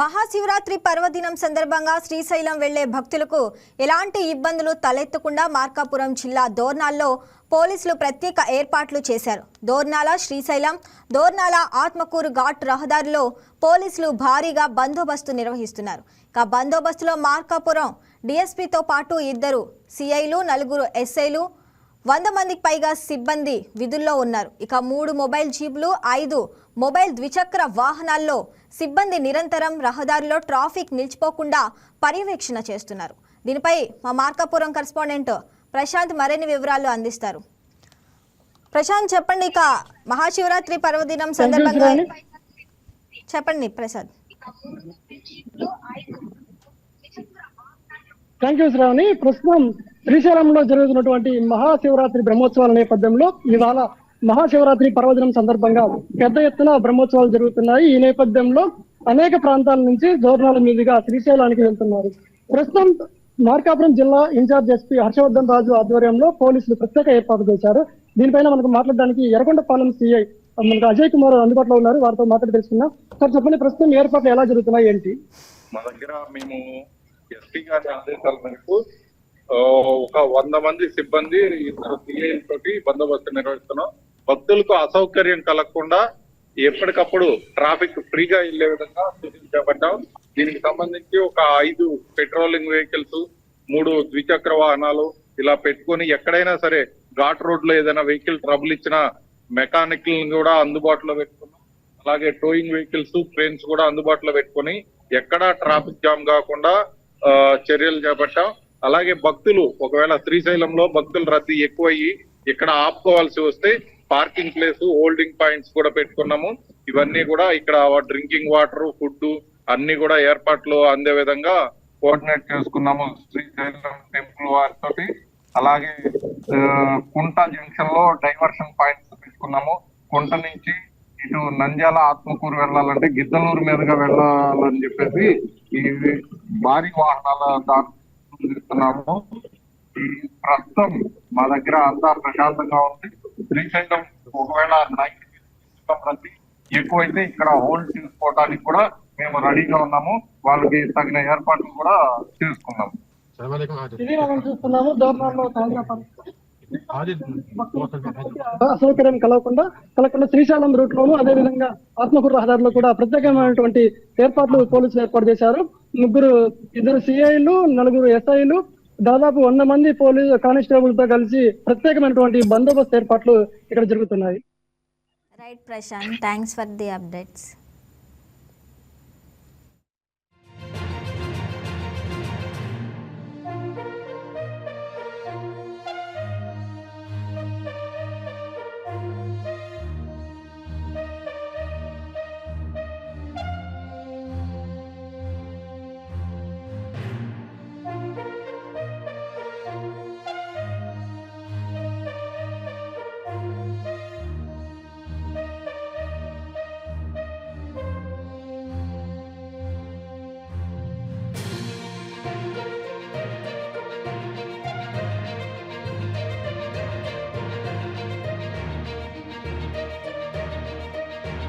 మహాశివరాత్రి పర్వదినం సందర్భంగా శ్రీశైలం వెళ్ళే భక్తులకు ఎలాంటి ఇబ్బందులు తలెత్తకుండా మార్కాపురం జిల్లా దోర్నాల్లో పోలీసులు ప్రత్యేక ఏర్పాట్లు చేశారు. దోర్నాల శ్రీశైలం దోర్నాల ఆత్మకూరు ఘాట్ రహదారిలో పోలీసులు భారీగా బందోబస్తు నిర్వహిస్తున్నారు. ఇక బందోబస్తులో మార్కాపురం డిఎస్పీతో పాటు ఇద్దరు సిఐలు నలుగురు ఎస్ఐలు వంద మందికి పైగా సిబ్బంది విధుల్లో ఉన్నారు. ఇక మూడు మొబైల్ జీపులు ఐదు మొబైల్ ద్విచక్ర వాహనాల్లో సిబ్బంది నిరంతరం రహదారిలో ట్రాఫిక్ నిలిచిపోకుండా పర్యవేక్షణ చేస్తున్నారు. దీనిపై మా మార్కాపురం కరెస్పాండెంట్ ప్రశాంత్ మరిన్ని వివరాలు అందిస్తారు. ప్రశాంత్ చెప్పండి ఇక మహాశివరాత్రి పర్వదినం సందర్భంగా చెప్పండి ప్రసాద్. Thank you Shravani. ప్రస్తుతం శ్రీశైలంలో జరుగుతున్నటువంటి మహాశివరాత్రి బ్రహ్మోత్సవాల నేపథ్యంలో ఇవాళ మహాశివరాత్రి పర్వదినం సందర్భంగా పెద్ద ఎత్తున బ్రహ్మోత్సవాలు జరుగుతున్నాయి. ఈ నేపథ్యంలో అనేక ప్రాంతాల నుంచి దోరణాల మీదుగా శ్రీశైలానికి వెళ్తున్నారు. ప్రస్తుతం మార్కాపురం జిల్లా ఇన్ఛార్జ్ ఎస్పీ హర్షవర్ధన్ రాజు ఆధ్వర్యంలో పోలీసులు ప్రత్యేక ఏర్పాటు చేశారు. దీనిపైన మనకు మాట్లాడడానికి ఎర్రగొండపాలెం సిఐ మనకు అజయ్ కుమార్ అందుబాటులో ఉన్నారు. వారితో మాట్లాడి తెలుసుకుందాం. సార్ చెప్పండి ప్రస్తుతం ఏర్పాట్లు ఎలా జరుగుతున్నాయి ఏంటి? మా దగ్గర మేము ఎస్పీ గారి ఆదేశాల మేరకు ఒక వంద మంది సిబ్బంది ఇద్దరు తోటి బందోబస్తు నిర్వహిస్తున్నాం. భక్తులకు అసౌకర్యం కలగకుండా ఎప్పటికప్పుడు ట్రాఫిక్ ఫ్రీగా వెళ్ళే విధంగా చర్యలు చేపట్టాం. దీనికి సంబంధించి ఒక ఐదు పెట్రోలింగ్ వెహికల్స్ మూడు ద్విచక్ర వాహనాలు ఇలా పెట్టుకొని ఎక్కడైనా సరే ఘాట్ రోడ్లో ఏదైనా వెహికల్ ట్రబుల్ ఇచ్చిన మెకానిక్ కూడా అందుబాటులో పెట్టుకున్నాం. అలాగే టోయింగ్ వెహికల్స్ ట్రైన్స్ కూడా అందుబాటులో పెట్టుకొని ఎక్కడా ట్రాఫిక్ జామ్ కాకుండా ఆ, చర్యలు చేపట్టాం. అలాగే భక్తులు ఒకవేళ శ్రీశైలంలో భక్తులు రద్దీ ఎక్కువయ్యి ఇక్కడ ఆపుకోవాల్సి వస్తే పార్కింగ్ ప్లేస్ హోల్డింగ్ పాయింట్స్ కూడా పెట్టుకున్నాము. ఇవన్నీ కూడా ఇక్కడ డ్రింకింగ్ వాటర్ ఫుడ్ అన్ని కూడా ఏర్పాట్లు అందే విధంగా కోఆర్డినేట్ చేసుకున్నాము శ్రీశైలం టెంపుల్ వారితో అలాగే కుంట జంక్షన్లో డైవర్షన్ పాయింట్స్ పెట్టుకున్నాము. కుంట నుంచి ఇటు నంద్యాల ఆత్మకూరు వెళ్ళాలంటే గిద్దలూరు మీదుగా వెళ్ళాలని చెప్పేసి ఈ భారీ వాహనాల దాని ఇస్తున్నాము ఈ ప్రస్తుతం మా దగ్గర అంతా ప్రశాంతంగా ఉంది. శ్రీశైలం ఒకవేళ ప్రతి ఎక్కువైతే ఇక్కడ హోల్డ్ చేసుకోవడానికి కూడా మేము రెడీగా ఉన్నాము. వాళ్ళకి తగిన ఏర్పాట్లు కూడా చేసుకున్నాము. అసౌకర్యం కలగకుండా కలగకుండా శ్రీశైలం రూట్ లోను అదే విధంగా ఆత్మకూరు రహదారిలో కూడా ప్రత్యేకమైనటువంటి ఏర్పాట్లు పోలీసులు ఏర్పాటు చేశారు. ముగ్గురు ఇద్దరు సిఐలు నలుగురు ఎస్ఐలు దాదాపు వంద మంది పోలీసు కానిస్టేబుల్తో కలిసి ప్రత్యేకమైనటువంటి బందోబస్తు ఏర్పాట్లు ఇక్కడ జరుగుతున్నాయి. Right Prashant thanks for the updates